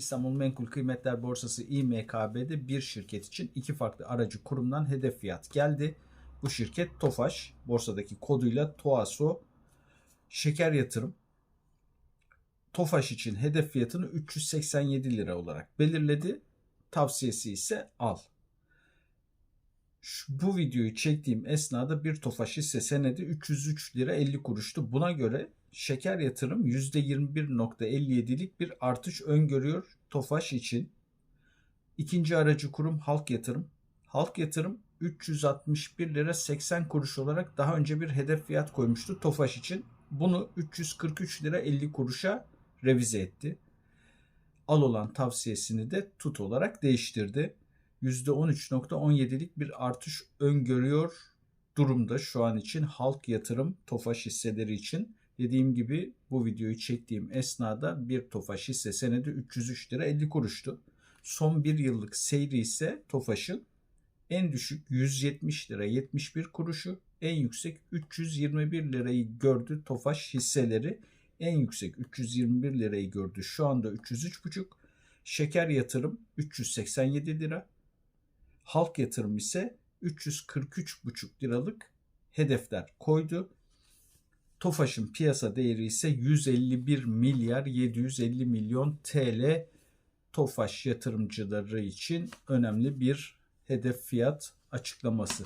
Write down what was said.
İstanbul Menkul Kıymetler Borsası İMKB'de bir şirket için iki farklı aracı kurumdan hedef fiyat geldi. Bu şirket Tofaş, borsadaki koduyla TOASO Şeker Yatırım. Tofaş için hedef fiyatını 387 lira olarak belirledi. Tavsiyesi ise al. Şu, bu videoyu çektiğim esnada bir Tofaş hisse senedi 303 lira 50 kuruştu. Buna göre şeker yatırım %21.57'lik bir artış öngörüyor Tofaş için. İkinci aracı kurum Halk Yatırım. Halk Yatırım 361 lira 80 kuruş olarak daha önce bir hedef fiyat koymuştu Tofaş için. Bunu 343 lira 50 kuruşa revize etti. Al olan tavsiyesini de tut olarak değiştirdi. %13.17'lik bir artış öngörüyor durumda şu an için halk yatırım Tofaş hisseleri için. Dediğim gibi bu videoyu çektiğim esnada bir Tofaş hisse senedi 303 lira 50 kuruştu. Son bir yıllık seyri ise Tofaş'ın en düşük 170 lira 71 kuruşu, en yüksek 321 lirayı gördü Tofaş hisseleri. En yüksek 321 lirayı gördü. Şu anda 303,5. Şeker yatırım 387 lira. Halk yatırım ise 343,5 liralık hedefler koydu. Tofaş'ın piyasa değeri ise 151 milyar 750 milyon TL. Tofaş yatırımcıları için önemli bir hedef fiyat açıklaması.